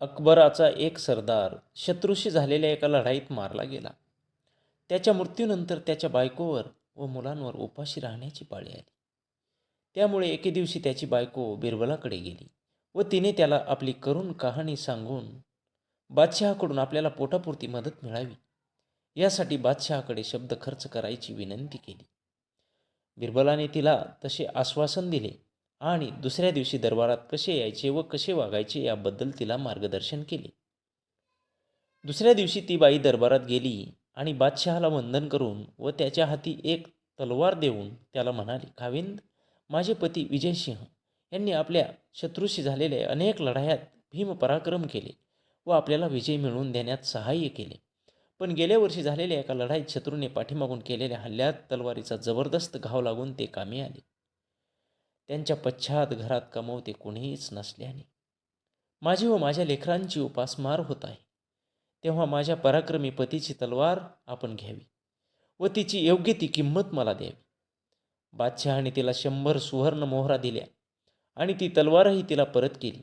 अकबराचा एक सरदार शत्रूशी झालेल्या एका लढाईत मारला गेला. त्याच्या मृत्यूनंतर त्याच्या बायकोवर व मुलांवर उपाशी राहण्याची पाळी आली. त्यामुळे एके दिवशी त्याची बायको बिरबलाकडे गेली व तिने त्याला आपली करुण कहाणी सांगून बादशहाकडून आपल्याला पोटापुरती मदत मिळावी यासाठी बादशहाकडे शब्द खर्च करायची विनंती केली. बिरबलाने तिला तसे आश्वासन दिले आणि दुसऱ्या दिवशी दरबारात कसे यायचे व कसे वागायचे याबद्दल तिला मार्गदर्शन केले. दुसऱ्या दिवशी ती बाई दरबारात गेली आणि बादशहाला वंदन करून व त्याच्या हाती एक तलवार देऊन त्याला म्हणाली खाविंद माझे पती विजयसिंह यांनी आपल्या शत्रूशी झालेल्या अनेक लढायात भीम पराक्रम केले व आपल्याला विजय मिळवून देण्यात सहाय्य केले. पण गेल्या वर्षी झालेल्या एका लढाईत शत्रूने पाठीमागून केलेल्या हल्ल्यात तलवारीचा जबरदस्त घाव लागून ते कामी आले. त्यांच्या पश्चात घरात कमवते कोणीच नसल्याने. माझी व माझ्या लेकरांची उपासमार होत आहे. तेव्हा माझ्या पराक्रमी पतीची तलवार आपण घ्यावी व तिची योग्य ती किंमत मला द्यावी. बादशहाने तिला शंभर सुवर्ण मोहरा दिल्या आणि ती तलवारही तिला परत केली.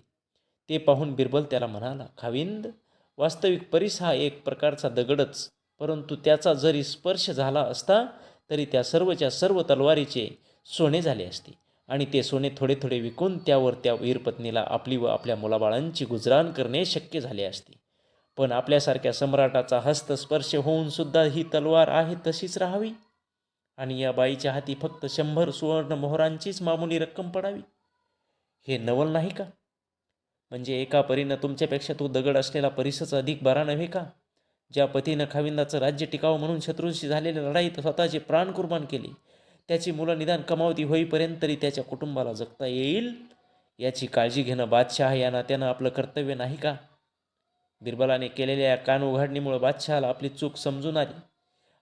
ते पाहून बिरबल त्याला म्हणाला खाविंद वास्तविक परीस हा एक प्रकारचा दगडच परंतु त्याचा जरी स्पर्श झाला असता तरी त्या सर्वच्या सर्व तलवारीचे सोने झाले असते. आणि ते सोने थोडे थोडे विकून त्यावर त्या वीरपत्नीला आपली व आपल्या मुलाबाळांची गुजराण करणे शक्य झाले असते. पण आपल्यासारख्या सम्राटाचा हस्तस्पर्श होऊन सुद्धा ही तलवार आहे तशीच राहावी? आणि या बाईच्या हाती फक्त शंभर सुवर्ण मोहरांचीच मामुली रक्कम पडावी? हे नवल नाही का? म्हणजे एका परीनं तुमच्यापेक्षा तो दगड असलेला परिसच अधिक बरा नव्हे का? ज्या पतीनं खाविंदाचं राज्य टिकावं म्हणून शत्रूंशी झालेल्या लढाईत स्वतःचे प्राण कुर्बान केले त्याची मुलं निदान कमावती होईपर्यंत तरी त्याच्या कुटुंबाला जगता येईल याची काळजी घेणं बादशाह या नात्यानं आपलं कर्तव्य नाही का? बिरबलाने केलेल्या या कान उघडणीमुळे बादशहाला आपली चूक समजून आली.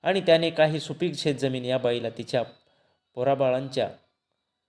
आणि त्याने काही सुपीक शेतजमीन या बाईला तिच्या पोराबाळांच्या